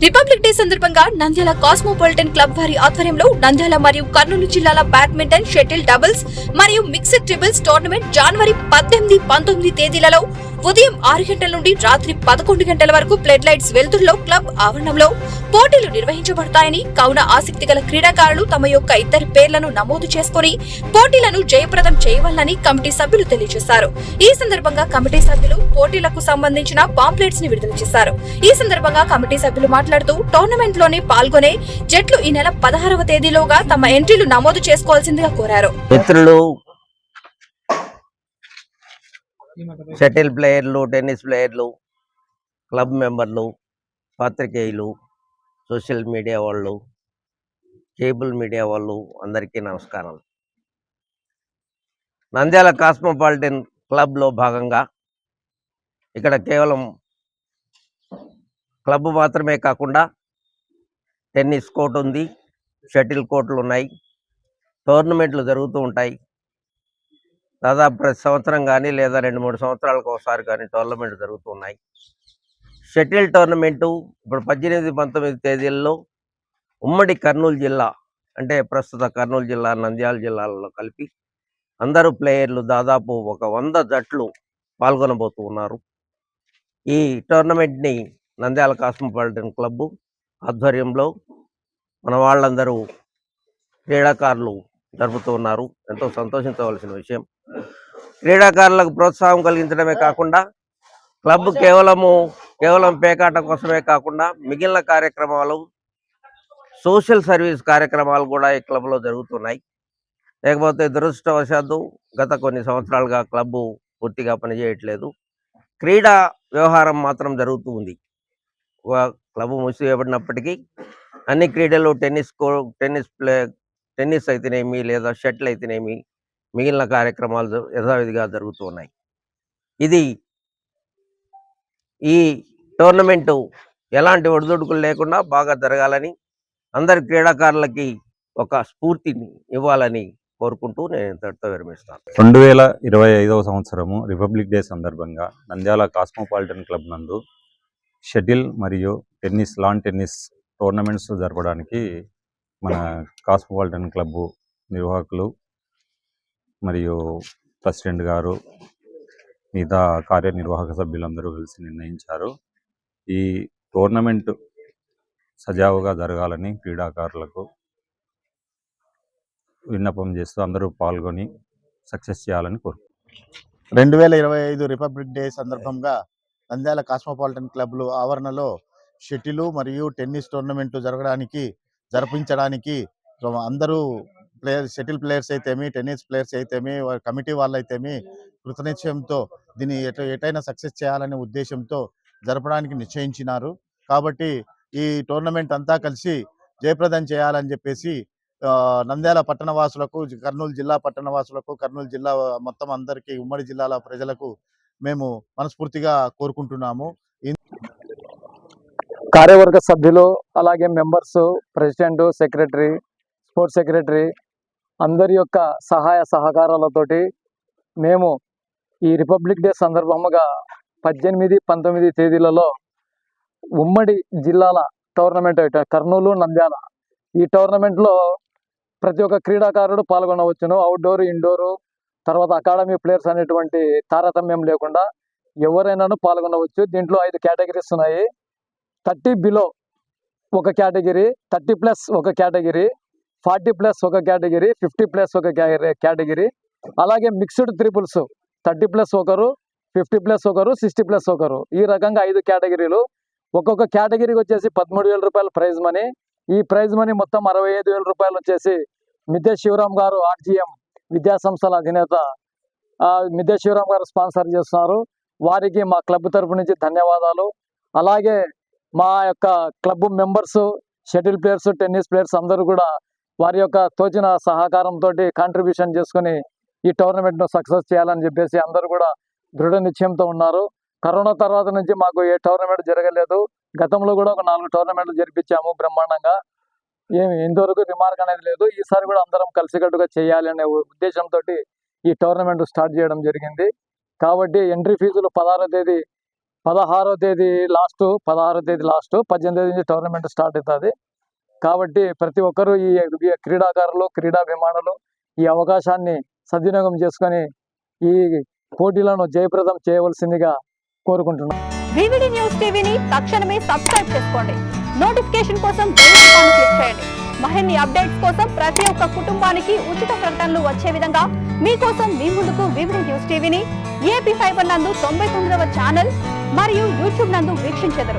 Republic day సందర్భంగా Nandyal cosmopolitan club వారి ఆధ్వర్యంలో నంద్యాల మరియు కర్నూలు జిల్లాల బ్యాడ్మింటన్ షటిల్ డబుల్స్ మరియు మిక్స్డ్ ట్రిబుల్స్ టోర్నమెంట్ జనవరి పద్దెనిమిది పంతొమ్మిది తేదీలలో ఉదయం ఆరు గంటల నుండి రాత్రి పదకొండు గంటల వరకు ప్లడ్ లైట్స్ వెలుతురులో క్లబ్ ఆవరణంలో పోటీలు నిర్వహించబడతాయని కావున ఆసక్తి గల క్రీడాకారులు తమ యొక్క ఇద్దరి పేర్లను నమోదు చేసుకుని పోటీలను జయప్రదం చేయవాలని కమిటీ సభ్యులు తెలియజేశారు. ఈ సందర్భంగా కమిటీ సభ్యులు పోటీలకు సంబంధించిన పాంప్లెట్స్ని విడుదల చేశారు. ఈ సందర్భంగా కమిటీ సభ్యులు మాట్లాడుతూ టోర్నమెంట్లోనే పాల్గొనే జట్లు ఈ నెల పదహారవ తేదీలోగా తమ ఎంట్రీలు నమోదు చేసుకోవాల్సిందిగా కోరారు. మిత్రులు షటిల్ ప్లేయర్లు టెన్నిస్ ప్లేయర్లు క్లబ్ మెంబర్లు పాత్రికేయులు సోషల్ మీడియా వాళ్ళు కేబుల్ మీడియా వాళ్ళు అందరికీ నమస్కారం. నంద్యాల కాస్మోపాలిటన్ క్లబ్లో భాగంగా ఇక్కడ కేవలం క్లబ్ మాత్రమే కాకుండా టెన్నిస్ కోర్ట్ ఉంది షటిల్ కోర్టులు ఉన్నాయి టోర్నమెంట్లు జరుగుతూ ఉంటాయి. దాదాపు ప్రతి సంవత్సరం కానీ లేదా రెండు మూడు సంవత్సరాలకు ఒకసారి కానీ టోర్నమెంట్ జరుగుతున్నాయి. షటిల్ టోర్నమెంటు ఇప్పుడు పద్దెనిమిది పంతొమ్మిది తేదీల్లో ఉమ్మడి కర్నూలు జిల్లా అంటే ప్రస్తుత కర్నూలు జిల్లా నంద్యాల జిల్లాలలో కలిపి అందరూ ప్లేయర్లు దాదాపు ఒక వంద జట్లు పాల్గొనబోతూ ఉన్నారు ఈ టోర్నమెంట్ని నంద్యాల కాస్మోపాలిటన్ క్లబ్ ఆధ్వర్యంలో మన వాళ్ళందరూ క్రీడాకారులు జరుపుతూ ఉన్నారు ఎంతో సంతోషించవలసిన విషయం. క్రీడాకారులకు ప్రోత్సాహం కలిగించడమే కాకుండా క్లబ్ కేవలము కేవలం పేకాట కోసమే కాకుండా మిగిలిన కార్యక్రమాలు సోషల్ సర్వీస్ కార్యక్రమాలు కూడా ఈ క్లబ్లో జరుగుతున్నాయి. లేకపోతే దురదృష్టవశాత్తు గత కొన్ని సంవత్సరాలుగా క్లబ్ పూర్తిగా పనిచేయట్లేదు. క్రీడా వ్యవహారం మాత్రం జరుగుతూ ఉంది. క్లబ్ మూసివేయబడినప్పటికీ అన్ని క్రీడలు టెన్నిస్ కో టెన్నిస్ ప్లే టెన్నిస్ అయితేనేమి లేదా షటిల్ అయితేనేమి మిగిలిన కార్యక్రమాలు యథావిధిగా జరుగుతూ ఉన్నాయి. ఇది ఈ టోర్నమెంటు ఎలాంటి ఒడిదుడుకులు లేకుండా బాగా జరగాలని అందరి క్రీడాకారులకి ఒక స్ఫూర్తిని ఇవ్వాలని కోరుకుంటూ నేను ఇంతటితో విరమిస్తాను. రెండు వేల ఇరవై ఐదవ సంవత్సరము రిపబ్లిక్ డే సందర్భంగా నంద్యాల కాస్మోపాలిటన్ క్లబ్ నందు షటిల్ మరియు టెన్నిస్ లాన్ టెన్నిస్ టోర్నమెంట్స్ జరపడానికి మన కాస్మోపాలిటన్ క్లబ్ నిర్వాహకులు మరియు ప్రెసిడెంట్ గారు మిగతా కార్యనిర్వాహక సభ్యులందరూ కలిసి నిర్ణయించారు. ఈ టోర్నమెంట్ సజావుగా జరగాలని క్రీడాకారులకు విన్నపం చేస్తూ అందరూ పాల్గొని సక్సెస్ చేయాలని కోరు రెండు వేల ఇరవై ఐదు రిపబ్లిక్ డే సందర్భంగా నంద్యాల కాస్మోపాలిటన్ క్లబ్లు ఆవరణలో షటిల్ మరియు టెన్నిస్ టోర్నమెంట్ జరగడానికి జరిపించడానికి అందరూ ప్లేయర్ షటిల్ ప్లేయర్స్ అయితేమి టెన్నిస్ ప్లేయర్స్ అయితేమి కమిటీ వాళ్ళు అయితేమి కృతనిశ్చయంతో దీన్ని ఎట్లా ఎటైనా సక్సెస్ చేయాలనే ఉద్దేశంతో జరపడానికి నిశ్చయించినారు. కాబట్టి ఈ టోర్నమెంట్ అంతా కలిసి జయప్రదం చేయాలని చెప్పేసి నంద్యాల పట్టణ వాసులకు కర్నూలు జిల్లా పట్టణ వాసులకు కర్నూలు జిల్లా మొత్తం అందరికీ ఉమ్మడి జిల్లాల ప్రజలకు మేము మనస్ఫూర్తిగా కోరుకుంటున్నాము. కార్యవర్గ సభ్యులు అలాగే members president secretary sports secretary అందరి యొక్క సహాయ సహకారాలతోటి మేము ఈ రిపబ్లిక్ డే సందర్భముగా పద్దెనిమిది పంతొమ్మిది తేదీలలో ఉమ్మడి జిల్లాల టోర్నమెంట్ కర్నూలు నంద్యాల. ఈ టోర్నమెంట్లో ప్రతి ఒక్క క్రీడాకారుడు పాల్గొనవచ్చును. అవుట్డోర్ ఇండోరు తర్వాత అకాడమీ ప్లేయర్స్ అనేటువంటి తారతమ్యం లేకుండా ఎవరైనాను పాల్గొనవచ్చు. దీంట్లో ఐదు కేటగిరీస్ ఉన్నాయి. థర్టీ బిలో ఒక కేటగిరీ థర్టీ ప్లస్ ఒక కేటగిరీ ఫార్టీ ప్లస్ ఒక కేటగిరీ ఫిఫ్టీ ప్లస్ ఒక కేటగిరీ. అలాగే మిక్స్డ్ త్రిపుల్స్ థర్టీ ప్లస్ ఒకరు ఫిఫ్టీ ప్లస్ ఒకరు సిక్స్టీ ప్లస్ ఒకరు. ఈ రకంగా ఐదు కేటగిరీలు. ఒక్కొక్క కేటగిరీకి వచ్చేసి పదమూడు వేల రూపాయల ప్రైజ్ మనీ. ఈ ప్రైజ్ మనీ మొత్తం అరవై ఐదు వేల రూపాయలు వచ్చేసి మిద్దె శివరాం గారు ఆర్జీఎం విద్యా సంస్థల అధినేత మిద్దె శివరాం గారు స్పాన్సర్ చేస్తున్నారు. వారికి మా క్లబ్ తరపు నుంచి ధన్యవాదాలు. అలాగే మా యొక్క club members shuttle players tennis players అందరూ కూడా వారి యొక్క తోచిన సహకారంతో కాంట్రిబ్యూషన్ చేసుకొని ఈ టోర్నమెంట్ను సక్సెస్ చేయాలని చెప్పేసి అందరూ కూడా దృఢ నిశ్చయంతో ఉన్నారు. కరోనా తర్వాత నుంచి మాకు ఏ టోర్నమెంట్ జరగలేదు. గతంలో కూడా ఒక నాలుగు టోర్నమెంట్లు జరిపించాము బ్రహ్మాండంగా. ఏమి ఇంతవరకు రిమార్క్ అనేది లేదు. ఈసారి కూడా అందరం కలిసికట్టుగా చేయాలి అనే ఉద్దేశంతో ఈ టోర్నమెంట్ స్టార్ట్ చేయడం జరిగింది. కాబట్టి ఎంట్రీ ఫీజులు పదహారో తేదీ పదహారో తేదీ లాస్ట్ పదహారో తేదీ లాస్ట్ పద్దెనిమిది తేదీ నుంచి టోర్నమెంట్ స్టార్ట్ అవుతుంది. కాబట్టి ప్రతి ఒక్కరూ ఈ క్రీడాకారులు క్రీడాభిమానులు ఈ అవకాశాన్ని సద్వినియోగం చేసుకొని ఈ పోటీలను జయప్రదం చేయవలసిందిగా కోరుకుంటున్నాను వివిడి న్యూస్ టీవీని తక్షణమే సబ్స్క్రైబ్ చేసుకోండి. నోటిఫికేషన్ కోసం బెల్ ఐకాన్ క్లిక్ చేయండి. మరిన్ని అప్డేట్స్ కోసం ప్రతి ఒక్క కుటుంబానికి ఉచిత ప్రకటనలు వచ్చే విధంగా మీకోసం మీ ముందుకు వివిడి న్యూస్ టీవీని ఏపీ ఫైబర్ నందు తొంభై తొమ్మిదవ ఛానల్ మరియు యూట్యూబ్ నందు వీక్షించెదరు.